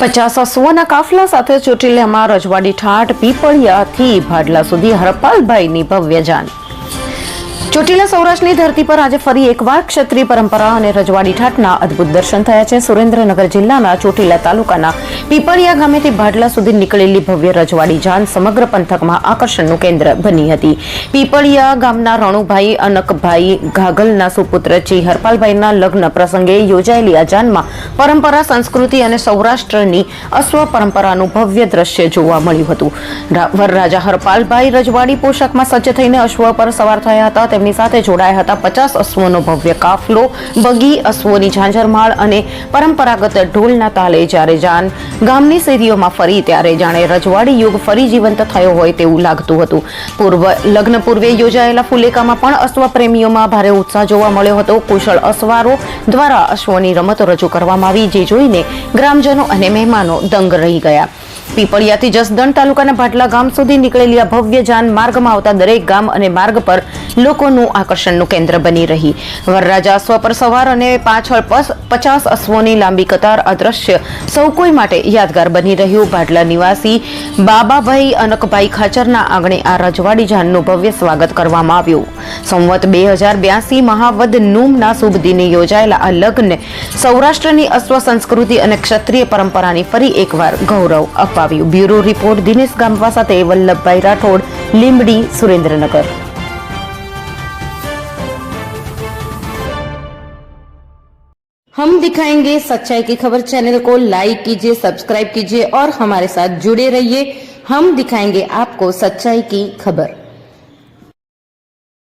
પચાસ સોના કાફલા સાથે ચોટીલામાં રજવાડી ઠાઠ પીપળિયાથી ભાડલા સુધી હરપાલભાઈની ભવ્ય જાન. ચોટીલા સૌરાષ્ટ્રની ધરતી પર આજે ફરી એકવાર ક્ષત્રિય પરંપરા અને રજવાડી ઠાટના અદ્ભુત દર્શન થયા છે. સુરેન્દ્રનગર જિલ્લાના ચોટીલા તાલુકાના પીપળિયા ગામેથી ભાડલા સુધી નીકળેલી ભવ્ય રજવાડી જાન સમગ્ર પંથકમાં આકર્ષણનું કેન્દ્ર બની હતી. પીપળિયા ગામના રણુભાઈ અનકભાઈ ઘાઘલના સુપુત્ર ચી હરપાલભાઈના લગ્ન પ્રસંગે યોજાયેલી આ જાનમાં પરંપરા, સંસ્કૃતિ અને સૌરાષ્ટ્રની અશ્વ પરંપરાનું ભવ્ય દ્રશ્ય જોવા મળ્યું હતું. વરરાજા હરપાલભાઈ રજવાડી પોશાકમાં સજ્જ થઈને અશ્વ પર સવાર થયા હતા. તેમની સાથે જોડાયા હતા પચાસ અશ્વનો ભવ્ય કાફલો, બગી, અશ્વોની ઝાંઝરમાળ અને પરંપરાગત ઢોલના તાલે જ્યારે જાન ગામની શેરીઓમાં ફરી ત્યારે જાણે રજવાડી યુગ ફરી જીવંત થયો હોય તેવું લાગતું હતું. પૂર્વ લગ્ન પૂર્વે યોજાયેલા ફુલેકામાં પણ અશ્વ પ્રેમીઓમાં ભારે ઉત્સાહ જોવા મળ્યો હતો. કુશળ અશ્વારો દ્વારા અશ્વની રમતો રજૂ કરવામાં આવી, જે જોઈને ગ્રામજનો અને મહેમાનો દંગ રહી ગયા. પીપળિયાથી જસદણ તાલુકાના ભાટલા ગામ સુધી નીકળેલી આ ભવ્ય જાન માર્ગમાં આવતા દરેક ગામ અને માર્ગ પર લોકોનું આકર્ષણનું કેન્દ્ર બની રહી. વરરાજા અશ્વ પર સવાર અને પાછળ પચાસ અશ્વોની લાંબી કતાર આ દ્રશ્ય સૌ કોઈ માટે યાદગાર બની રહ્યું. ભાટલા નિવાસી બાબાભાઈ અનકભાઈ ખાચરના આંગણે આ રજવાડી જાનનું ભવ્ય સ્વાગત કરવામાં આવ્યું. સંવત બે હજાર બ્યાસી મહાવદ નૂમના શુભ દિને યોજાયેલા આ લગ્ન સૌરાષ્ટ્રની અશ્વ સંસ્કૃતિ અને ક્ષત્રિય પરંપરાની ફરી એકવાર ગૌરવ અપાવ્યું બ્યુરો રિપોર્ટ દિનેશ ગામવા સાથે વલ્લભભાઈ રાઠોડ લીંબડી સુરેન્દ્રનગર हम दिखाएंगे सच्चाई की खबर चैनल को लाइक कीजिए सब्सक्राइब कीजिए और हमारे साथ जुड़े रहिए हम दिखाएंगे आपको सच्चाई की खबर